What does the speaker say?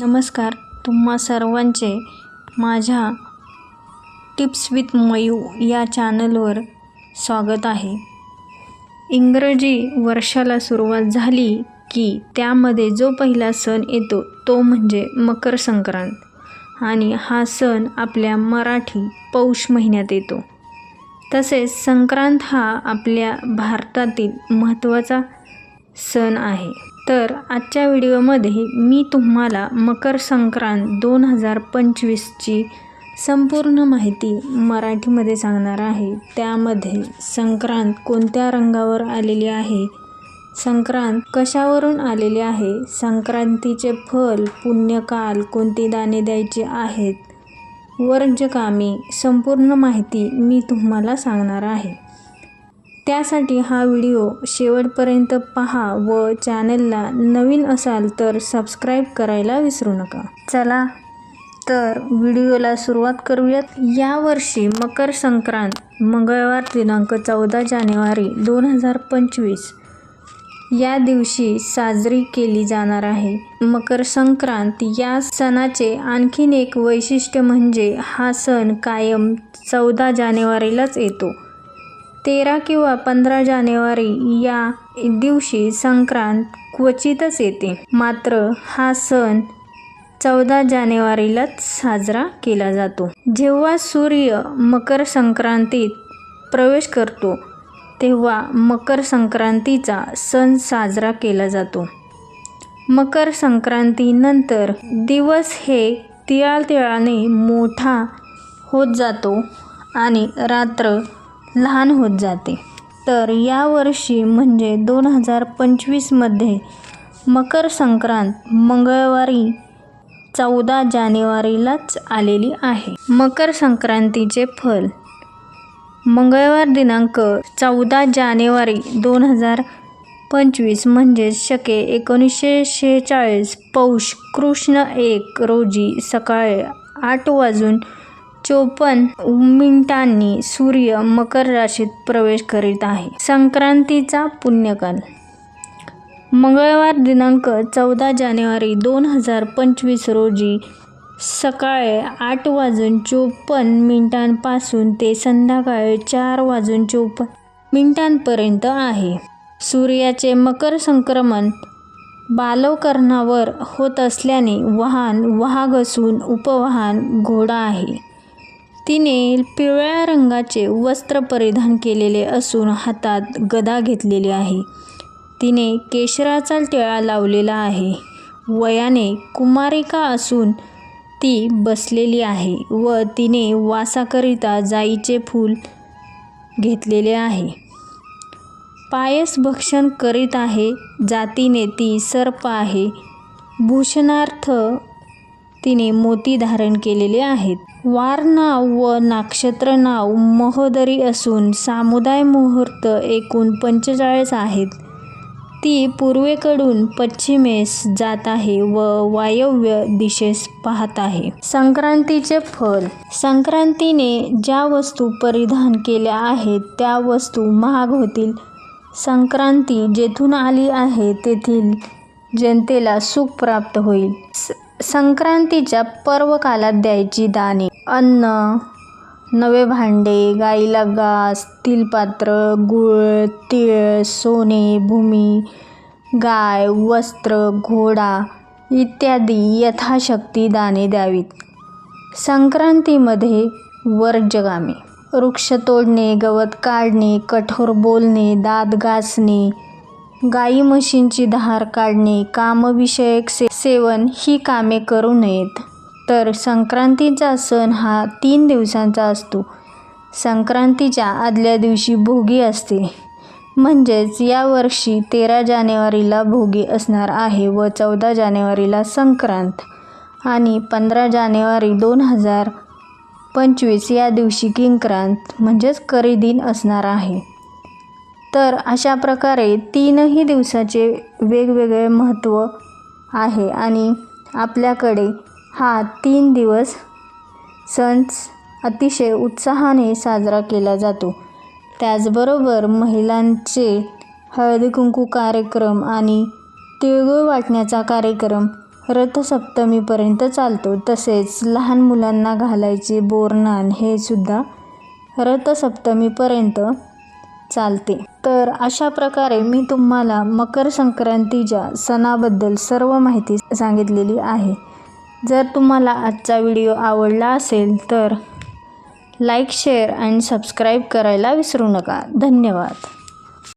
नमस्कार. तुम्हा सर्वांचे माझ्या टिप्स विथ मयू या चॅनलवर स्वागत आहे. इंग्रजी वर्षाला सुरुवात झाली की त्यामध्ये जो पहिला सण येतो तो म्हणजे मकर संक्रांत. आणि हा सण आपल्या मराठी पौष महिन्यात येतो. तसेच संक्रांत हा आपल्या भारतातील महत्त्वाचा सण आहे. तर आजच्या व्हिडिओमध्ये मी तुम्हाला मकर संक्रांत दोन हजार पंचवीसची संपूर्ण माहिती मराठीमध्ये सांगणार आहे. त्यामध्ये संक्रांत कोणत्या रंगावर आलेली आहे? संक्रांत कशावरून आलेली आहे? संक्रांतीचे फल पुण्यकाल कोणती दाणे द्यायची आहेत? वर्जकामी संपूर्ण माहिती मी तुम्हाला सांगणार आहे. त्यासाठी हा व्हिडिओ शेवटपर्यंत पहा व चॅनलला नवीन असाल तर सबस्क्राईब करायला विसरू नका. चला तर व्हिडिओला सुरुवात करूयात. यावर्षी मकर संक्रांत मंगळवार दिनांक चौदा जानेवारी दोन हजार पंचवीस. या दिवशी साजरी केली जाणार आहे. मकर संक्रांत या सणाचे आणखीन एक वैशिष्ट्य म्हणजे हा सण कायम चौदा जानेवारीलाच येतो. तेरा किंवा पंधरा जानेवारी या दिवशी संक्रांत क्वचितच येते. मात्र हा सण चौदा जानेवारीलाच साजरा केला जातो. जेव्हा सूर्य मकर संक्रांतीत प्रवेश करतो तेव्हा मकर संक्रांतीचा सण साजरा केला जातो. मकर संक्रांतीनंतर दिवस हे तिळातिळाने मोठा होत जातो आणि रात्र लहान होत जाते. तर यावर्षी म्हणजे दोन हजार पंचवीसमध्ये मकर संक्रांत मंगळवारी चौदा जानेवारीलाच आलेली आहे. मकर संक्रांतीचे फल. मंगळवार दिनांक चौदा जानेवारी दोन हजार पंचवीस म्हणजेच शके एकोणीसशे शेहेचाळीस. पौष कृष्ण एक रोजी सकाळी आठ वाजून चोपन्न मिनिटांनी सूर्य मकर राशीत प्रवेश करीत आहे. संक्रांतीचा पुण्यकाल. मंगळवार दिनांक चौदा जानेवारी दोन हजार पंचवीस रोजी सकाळी आठ वाजून चोपन्न मिनिटांपासून ते संध्याकाळी चार वाजून चोपन्न मिनिटांपर्यंत आहे. सूर्याचे मकर संक्रमण बालवकरणावर होत असल्याने वाहन वाहग असून उपवाहन घोडा आहे. तिने पिवळ्या रंगाचे वस्त्र परिधान केलेले असून हातात गदा घेतलेली आहे. तिने केशराचा टिळा लावलेला आहे. वयाने कुमारिका असून ती बसलेली आहे व तिने वासाकरिता जाईचे फूल घेतलेले आहे. पायस भक्षण करीत आहे जातीने ती सर्प आहे. भूषणार्थ तिने मोती धारण केलेले आहेत. वार नाव व नक्षत्र नाव महोदरी असून सामुदाय मुहूर्त एकूण पंचेचाळीस आहेत. ती पूर्वेकडून पश्चिमेस जात आहे व वायव्य दिशेस पाहत आहे. संक्रांतीचे फल. संक्रांतीने ज्या वस्तू परिधान केल्या आहेत त्या वस्तू महाग होतील. संक्रांती जेथून आली आहे तेथील जनतेला सुख प्राप्त होईल. संक्रांतीच्या पर्व कालात द्यायची दाने अन्न नवे भांडे गाईला घास तिलपात्र गुळ तीळ सोने भूमी गाय वस्त्र घोडा इत्यादी यथाशक्ती दाने द्यावीत. संक्रांतीमध्ये वर्जगामी. वृक्ष तोडणे गवत काढणे कठोर बोलणे दात घासणे गाई म्हशींची धार काढणे कामविषयक से सेवन ही कामे करू नयेत. तर संक्रांतीचा सण हा तीन दिवसांचा असतो. संक्रांतीच्या आदल्या दिवशी भोगी असते. म्हणजेच यावर्षी तेरा जानेवारीला भोगी असणार आहे व चौदा जानेवारीला संक्रांत आणि पंधरा जानेवारी दोन हजार पंचवीस या दिवशी किंक्रांत म्हणजेच करी दिन असणार आहे. तर अशा प्रकारे तीनही दिवसाचे वेगवेगळे महत्त्व आहे आणि आपल्याकडे हा तीन दिवस सण अतिशय उत्साहाने साजरा केला जातो. त्याचबरोबर महिलांचे हळदी कुंकू कार्यक्रम आणि तिळगुळ वाटण्याचा कार्यक्रम रथसप्तमीपर्यंत चालतो. तसेच लहान मुलांना घालायचे बोरनान हे सुद्धा रथसप्तमीपर्यंत चालते. तर अशा प्रकारे मी तुम्हाला मकर संक्रांतीच्या सणाबद्दल सर्व माहिती सांगितलेली आहे. जर तुम्हाला आजचा व्हिडिओ आवडला असेल तर लाईक शेअर अँड सबस्क्राईब करायला विसरू नका. धन्यवाद.